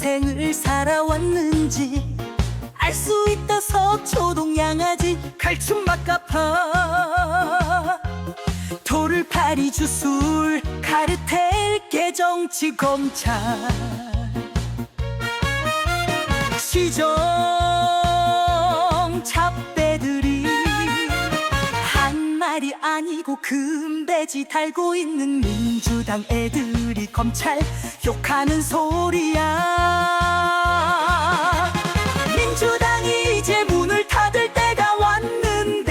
인생을 살아왔는지 알 수 있다 서초동 양아지 칼춤 막가파. 돌을 파리 주술 카르텔 개정치 검찰. 시절 아니고 금돼지 달고 있는 민주당 애들이 검찰 욕하는 소리야. 민주당이 이제 문을 닫을 때가 왔는데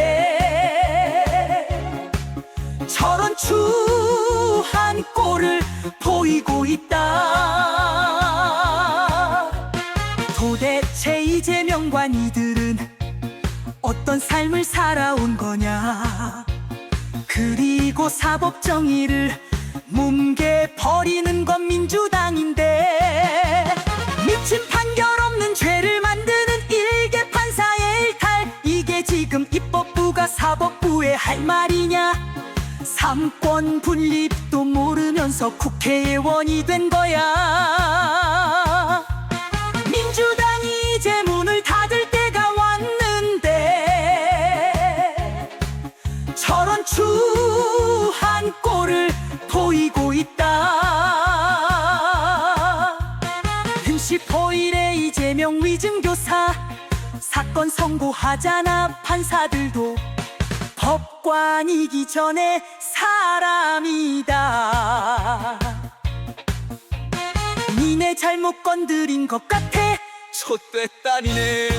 저런 추한 꼴을 보이고 있다. 도대체 이재명과 니들은 어떤 삶을 살아온 거냐 그리고 사법 정의를 뭉개 버리는 건 민주당인데 미친 판결 없는 죄를 만드는 일개 판사의 일탈. 이게 지금 입법부가 사법부에 할 말이냐? 삼권 분립도 모르면서 국회의원이 된 거야 저런 추한 꼴을 보이고 있다. 흠식 포일의 이재명 위증교사. 사건 선고하잖아 판사들도. 법관이기 전에 사람이다. 니네 잘못 건드린 것 같아. 딸이네